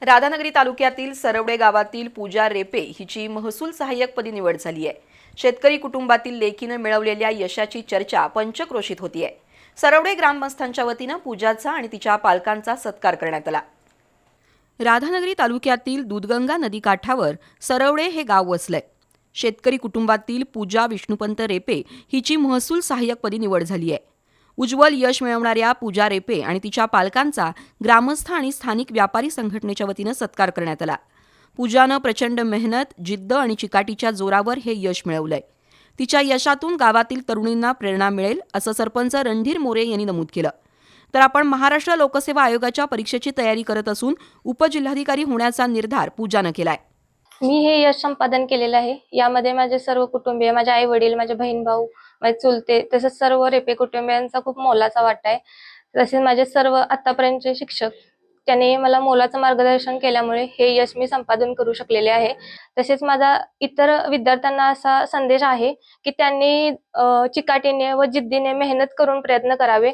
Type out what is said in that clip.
राधानगरी तालुक्यातील सरवडे गावातील पूजा रेपे हिची महसूल सहाय्यकपदी निवड झाली आहे. शेतकरी कुटुंबातील लेखीनं मिळवलेल्या यशाची चर्चा पंचक्रोशीत होतीये. सरवडे ग्रामस्थांच्या वतीनं पूजाचा आणि तिच्या पालकांचा सत्कार करण्यात आला. राधानगरी तालुक्यातील दूधगंगा नदीकाठावर सरवडे हे गाव वसलंय. शेतकरी कुटुंबातील पूजा विष्णुपंत रेपे हिची महसूल सहाय्यकपदी निवड झाली आहे. उज्ज्वल यश मिळवणाऱ्या पूजा रेपे आणि तिच्या पालकांचा ग्रामस्थ आणि स्थानिक व्यापारी संघटनेच्या वतीनं सत्कार करण्यात आला. पूजानं प्रचंड मेहनत जिद्द आणि चिकाटीच्या जोरावर हे यश मिळवलंय. तिच्या यशातून गावातील तरुणींना प्रेरणा मिळेल असं सरपंच रणधीर मोरे यांनी नमूद केलं. तर आपण महाराष्ट्र लोकसेवा आयोगाच्या परीक्षेची तयारी करत असून उपजिल्हाधिकारी होण्याचा निर्धार पूजानं केलाय. मी हे यश संपादन केलेलं आहे. यामध्ये माझे सर्व कुटुंबीय माझे आई वडील माझे बहीण भाऊ माझे चुलते तसेच सर्व रेपे कुटुंबियांचा खूप मोलाचा वाटा आहे. तसेच माझे सर्व आतापर्यंतचे शिक्षक त्यांनी मला मोलाचं मार्गदर्शन केल्यामुळे हे यश मी संपादन करू शकलेले आहे. तसेच माझा इतर विद्यार्थ्यांना असा संदेश आहे की त्यांनी चिकाटीने व जिद्दीने मेहनत करून प्रयत्न करावे.